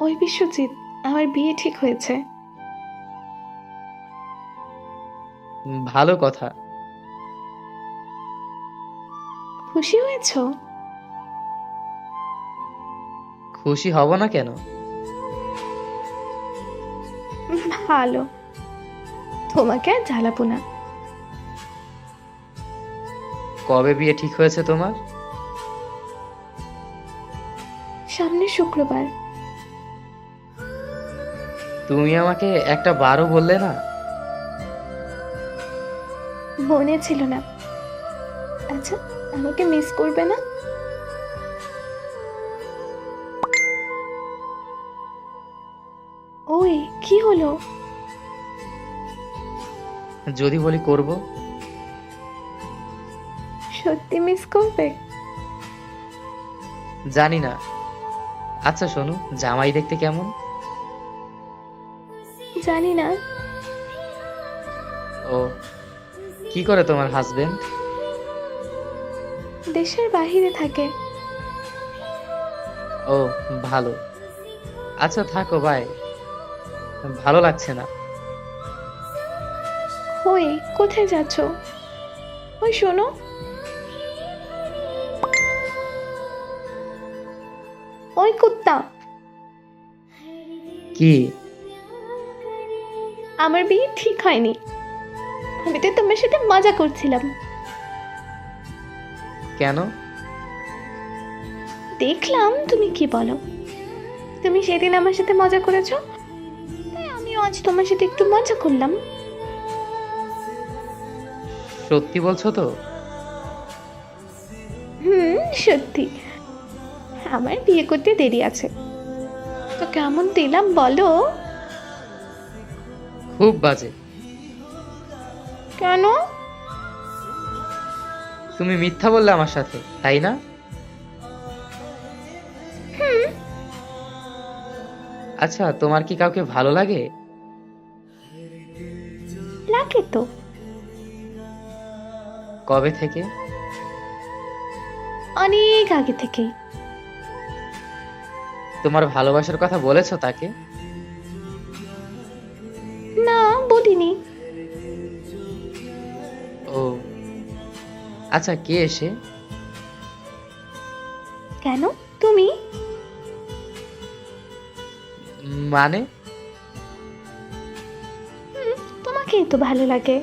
ওই বিশ্বজিৎ আমার বিয়ে ঠিক হয়েছে। ভালো কথা। খুশি হয়েছো? খুশি হব না কেন? ভালো। তোমাকে আর জ্বালাবো না। কবে বিয়ে ঠিক হয়েছে তোমার? সামনে শুক্রবার। তুমি আমাকে একটা বারও বললে না? মনে ছিল না। আচ্ছা আমাকে মিস করবে না? ওই কি হলো? যদি বলি করব। সত্যি মিস করবে? জানি না। আচ্ছা শোনো জামাই দেখতে কেমন? জানি না। ও কি করে তোমার হাজবেন্ড দেশের বাহিরে থাকে। ও ভালো। আচ্ছা থাকো ভাই ভালো লাগছে না। ওই কোথায় যাচ্ছ? ওই শোনো। ওই কুত্তা। কি? আমার বিয়ে ঠিক হয়নি। আমি তো তোমার সাথে মজা করছিলাম। কেন? দেখলাম তুমি কি বলো? তুমি সেদিন আমার সাথে মজা করেছ? তাই আমিও আজ তোমার সাথে একটু মজা করলাম। সত্যি বলছো তো? হুম সত্যি। আমার বিয়ে করতে দেরি আছে। তো কেমন দিলাম বলো? খুব বাজে। কেন? তুমি মিথ্যা বললে আমার সাথে তাই না? আচ্ছা তোমার কি কাউকে ভালো লাগে? লাগে তো। কবে থেকে? অনেক আগে থেকেই। তোমার ভালোবাসার কথা বলেছ তাকে? না বলিনি। ও। আচ্ছা কে এসে? কেন? তুমি? মানে? তোমাকেই তো ভালো লাগে।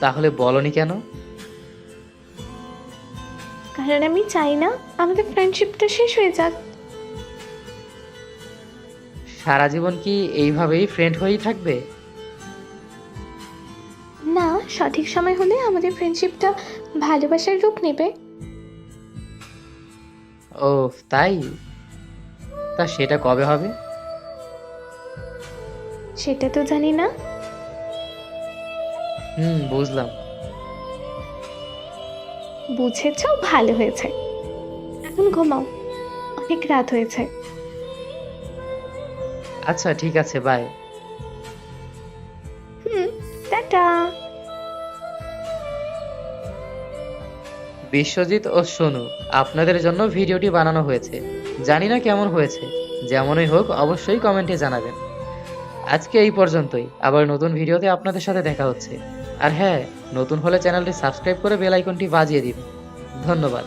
তাহলে বলনি কেন? কারণ আমি চাই না আমাদের ফ্রেন্ডশিপটা শেষ হয়ে যাক। সারা জীবন কি এইভাবেই ফ্রেন্ড হয়েই থাকবে? না সঠিক সময় হলে আমাদের ফ্রেন্ডশিপটা ভালোবাসার রূপ নেবে। ও তাই? তা সেটা কবে হবে? সেটা তো জানি না। হুম বুঝলাম। বুঝেছ ভালো হয়েছে। এখন ঘুমাও অনেক রাত হয়েছে। আচ্ছা ঠিক আছে বাই হুম টাটা। বিশ্বজিৎ ও সোনু আপনাদের জন্য ভিডিওটি বানানো হয়েছে। জানি না কেমন হয়েছে। যেমনই হোক অবশ্যই কমেন্টে জানাবেন। আজকে এই পর্যন্তই। আবার নতুন ভিডিওতে আপনাদের সাথে দেখা হচ্ছে। আর হ্যাঁ নতুন হলে চ্যানেলটি সাবস্ক্রাইব করে বেল আইকনটি বাজিয়ে দিন। ধন্যবাদ।